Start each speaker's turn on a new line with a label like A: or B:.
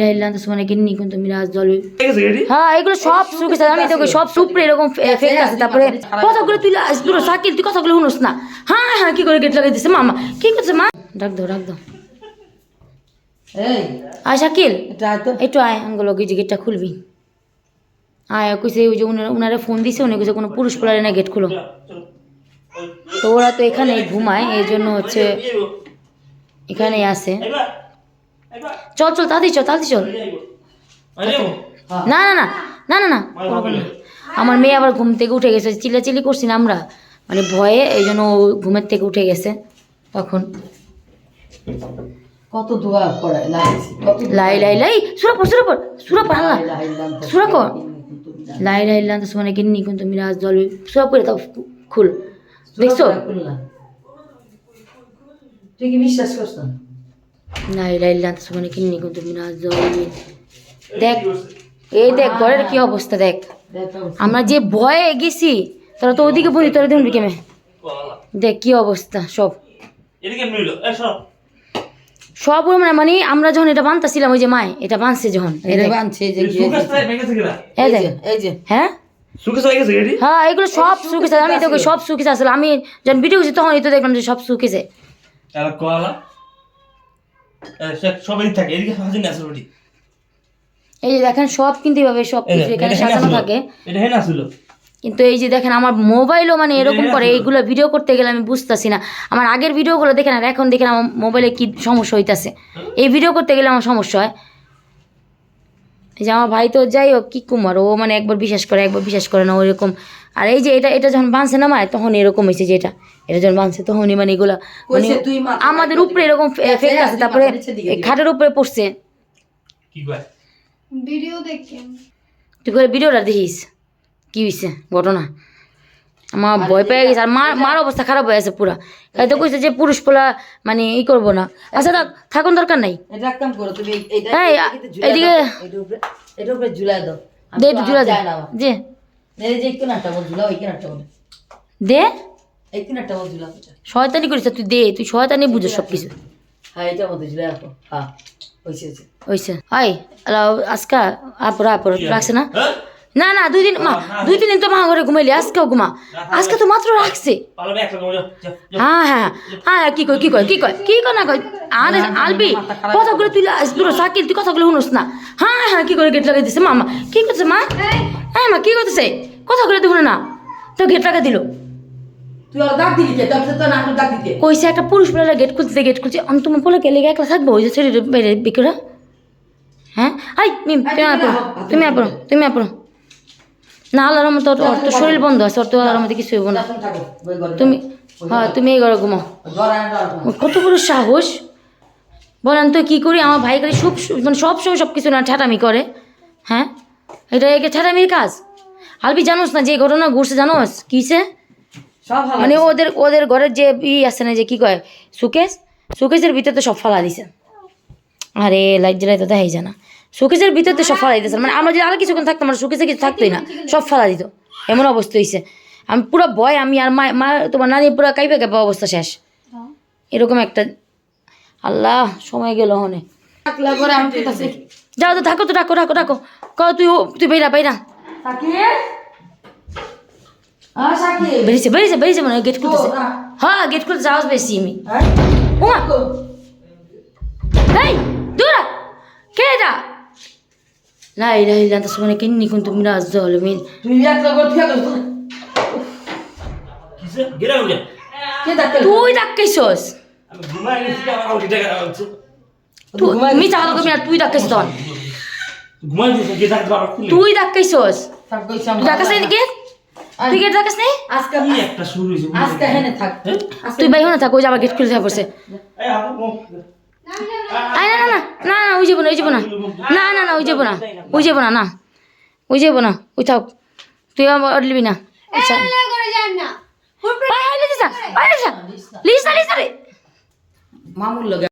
A: লাইলান তো মানে কিন্নি কিন্তু মিরাজ জলবি
B: গেছে
A: হ্যাঁ এগুলো সব সুখে আমি তোকে সব সুপরে এরকম ফেক আছে তারপরে কথাগুলো তুই পুরো সাকিল তুই কথাগুলো শুনোস না। হ্যাঁ হ্যাঁ কি করে গেট লাগাই দিছে মামা? কি করছে মা? ডাক দাও ডাক দাও। আয় শাকিল।
C: এটা
A: একটু আয় গেটটা খুলবি। আয় কইছে ওই যে উনারা উনারা ফোন দিছে উনি কইছে কোনো পুরুষ পোলারে না গেট খুলো। তো ওরা তো এখানে ঘুমায় এই জন্য হচ্ছে এখানেই আছে। চল চল তাড়াতাড়ি চল তাড়াতাড়ি চল না না না না না না কোনো কোনো না। আমার মেয়ে আবার ঘুম থেকে উঠে গেছে চিল্লাচিল্লি করছি না আমরা মানে ভয়ে এই জন্য ও ঘুমের থেকে উঠে গেছে তখন
C: কত দোয়া পড়ায়
A: লাই লাই লাই সুরা পর সুরা পর সুরা আল্লাহ সুরা কর লাই লাই লাই তো মানে কিন্নি কিন্তু মিরাজ জল সুরা পরে তাও খুল দেখছ
C: তুই কি বিশ্বাস করছ না
A: দেখ এই দেখ ঘরের কি অবস্থা দেখ। আমরা যে ভয়ে গেছি তোরা তো ওদিকে বলি তোরা দেখুন কেমে দেখ কি অবস্থা সব।
B: এদিকে মিলো এ সব
A: সব মানে মানে আমরা যখন এটা বানতাছিলাম ওই যে মায় এটা বানছে যখন এই
C: এই
A: এই
C: এই এই
A: হ্যাঁ?
B: হয়ে
A: হ্যাঁ এগুলো সব শুকেছে আমি তোকে সব শুকেছে আসলে আমি যখন ভিডিও করছি তখন তো দেখলাম যে সব
B: কোয়ালা সবাই থাকে। এদিকে
A: এই যে দেখেন সব কিন্তু এভাবে সব কিছু এখানে সাজানো থাকে।
B: এটা হেনা ছিল
A: কিন্তু এই যে দেখেন আমার মোবাইলও মানে এরকম করে এইগুলো ভিডিও করতে গেলে আমি বুঝতেছি না। আমার আগের ভিডিওগুলো দেখেন আর এখন দেখেন আমার মোবাইলে কি সমস্যা হইতাছে। এই ভিডিও করতে গেলে আমার সমস্যা হয়। এই যে আমার ভাই তো যাই হোক কি কুমার ও মানে একবার বিশ্বাস করে একবার বিশ্বাস করে না ওইরকম আর এই যে এটা এটা যখন বাঁধছে না মায় তখন এরকম হয়েছে যে এটা এটা যখন বাঁধছে তখনই মানে এগুলা মানে আমাদের উপরে এরকম ফেক আছে তারপরে খাটের উপরে পড়ছে।
D: ভিডিও দেখেন
A: তুই করে ভিডিওটা দেখিস? কি হয়েছে ঘটনা? আমার ভয় পেয়ে গেছে আর মার মার অবস্থা খারাপ হয়ে আছে পুরা। তাই তো কইছে যে পুরুষ পোলা মানে ই করব না। আচ্ছা থাক থাকুন দরকার নাই।
C: এই, এদিকে ঝুলাই দাও, উপরে এটার দাও।
A: দে একটু
C: আর যায় না। আমার।
A: যে দে। শয়তানি করিস তুই দে তুই শয়তানি বুঝো সব কিছু হাই আজকা আপর আপর রাখছে না?
B: হ্যাঁ?
A: না না দুই দিন মা দুই তিন দিন তো মা ঘরে ঘুমাইলি আজকেও ঘুমা। আজকে তো মাত্র রাখছে। হ্যাঁ হ্যাঁ। হ্যাঁ হ্যাঁ কি কয় কি কয় কি কয় কি কয় না কয়? আরে আলবি কথাগুলো তুই সাকিল তুই কথাগুলো শুনোস না। হ্যাঁ হ্যাঁ কি করে গেট লাগাই দিছে মামা কি করছে মা? মা কি করতেছে? কথা করে দেখুন না তো গেট লাগাই দিল।
C: তুই আর ডাক দিলি কে? তারপরে তো না ডাক দিতে।
A: কইছে একটা পুরুষ বেলা গেট খুলতে গেট খুলছে। আমি তোমার বলে গেলে একলা থাকব? ওই যে ছেড়ে বেড়ে বিকেরা হ্যাঁ? আই মিম তুমি আপড়ো তুমি আপড়ো তুমি আপড়ো না আল্লাহর মতো ওর তো শরীর বন্ধ আছে ওর তো আল্লাহর মতো কিছু হইব না। তুমি হ্যাঁ তুমি এই ঘরে ঘুমাও। কত বড় সাহস। বলেন তো কি করি? আমার ভাই করে সব মানে সব সময় সব কিছু না ঠেটামি করে। হ্যাঁ? এটা একে ঠেটামির কাজ? আলবি জানোস না যে ঘটনা ঘুরছে জানোস? কিসে? মানে ওদের ওদের ঘরের যে ই আছে না যে কি কয় সুকেশ? সুকেশের ভিতরে তো সব ফালা দিছে। আরে লাইট জ্বালাই তো দেখাই জানা সুকেশের ভিতরে তো সব ফালা দিতেছে মানে আমরা যদি আর কিছুক্ষণ থাকতাম আমরা সুকেশে কিছু থাকতোই না। সব ফালা দিত। এমন অবস্থা হয়েছে আমি পুরো ভয় আমি আর মা মা তোমার নানি পুরো কাইপে কাইপে অবস্থা শেষ। এরকম একটা আল্লাহ সময় গেল হনে যাও তো থাকো তো ডাকো ডাকো ডাকো ক তুই তুই বেরা বেরা
C: সাকিব? হ্যাঁ সাকিব?
A: বেরিয়েছে বেরিয়েছে বেরিয়েছে মানে গেট খুলতেছে। হ্যাঁ গেট খুলতে আওয়াজ পেয়েছি আমি।
C: হ্যাঁ?
A: ওমা এই দূরা। কে এটা? লাই লাই তো মানে কিন্নি কিন্তু মিরাজ জল মিন
C: তুই একলা করে ঠিক আছে
B: কিসে? গেরা হয়ে
C: কে ডাকে
A: তুই ডাক্কাইছ তখন।
B: ঘুমাই গেছি কে থাকতে পারো
A: তুই তুই ডাকাস নাই তুই গেট ডাকাস নাই
C: আজকে
B: কি একটা শুরু হয়েছে
C: আজকে হেনে থাক।
B: হ্যাঁ?
A: তুই বাইরে না থাক ওই যে গেট খুলে থাকা পড়ছে। আয় না না না না না ওই যাব না ওই যাব না। না না না ওই যাব না ওই যাব না না। ওই যাব না ওই থাক। তুই আমার লিবি না। আচ্ছা। লিস রে।
C: মামুর লগে